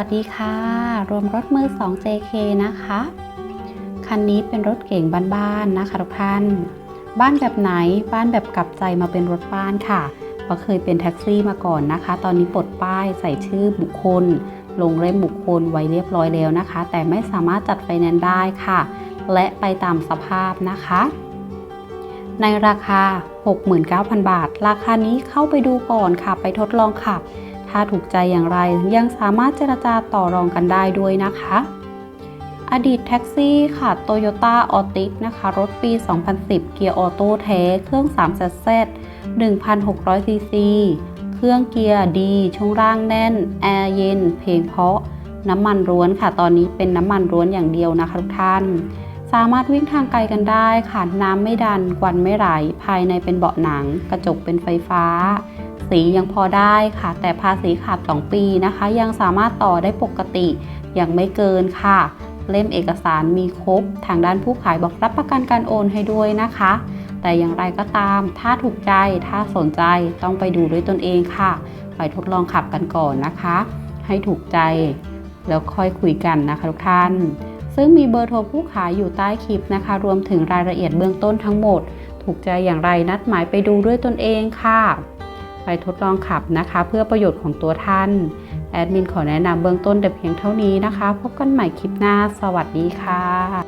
สวัสดีค่ะ รวมรถมือ 2 JK นะคะ คันนี้เป็นรถเก่งบ้านๆนะคะทุกท่าน บ้านแบบไหน บ้านแบบกลับใจมาเป็นรถบ้านค่ะเพราะเคยเป็นแท็กซี่มาก่อนนะคะ ตอนนี้ปลดป้ายใส่ชื่อบุคคล ลงเล่มบุคคลไว้เรียบร้อยแล้วนะคะ แต่ไม่สามารถจัดไฟแนนซ์ได้ค่ะ และไปตามสภาพนะคะ ในราคา 69,000 บาท ราคานี้เข้าไปดูก่อนค่ะ ไปทดลองขับ ถ้าถูกใจอย่างไรยังสามารถเจรจาต่อรองกันได้ด้วยนะคะ อดีตแท็กซี่ค่ะ Toyota a u t i s นะคะ รถปี 2010 เกียร์ออโต้แท้เครื่อง3 z 1,600 ซีซี เครื่องเกียร์ดีช่วงล่างแน่น แอร์เย็น เพลงเพราะ น้ำมันร้วนค่ะ ตอนนี้เป็นน้ำมันร้วนอย่างเดียวนะคะทุกท่าน สามารถวิ่งทางไกลกันได้ค่ะ น้ำไม่ดัน ควันไม่ไหล ภายในเป็นเบาะหนัง กระจกเป็นไฟฟ้า สียังพอได้ค่ะ แต่ภาษีขาด 2 ปีนะคะ ยังสามารถต่อได้ปกติยังไม่เกินค่ะ เล่มเอกสารมีครบ ทางด้านผู้ขายบอกรับประกันการโอนให้ด้วยนะคะ แต่อย่างไรก็ตาม ถ้าถูกใจถ้าสนใจต้องไปดูด้วยตนเองค่ะ ไปทดลองขับกันก่อนนะคะ ให้ถูกใจแล้วค่อยคุยกันนะคะทุกท่าน ซึ่งมีเบอร์โทรผู้ขายอยู่ใต้คลิปนะคะ รวมถึงรายละเอียดเบื้องต้นทั้งหมด ถูกใจอย่างไรนัดหมายไปดูด้วยตนเองค่ะ ไปทดลองขับนะคะ เพื่อประโยชน์ของตัวท่าน แอดมินขอแนะนำเบื้องต้นแต่เพียงเท่านี้นะคะ พบกันใหม่คลิปหน้า สวัสดีค่ะ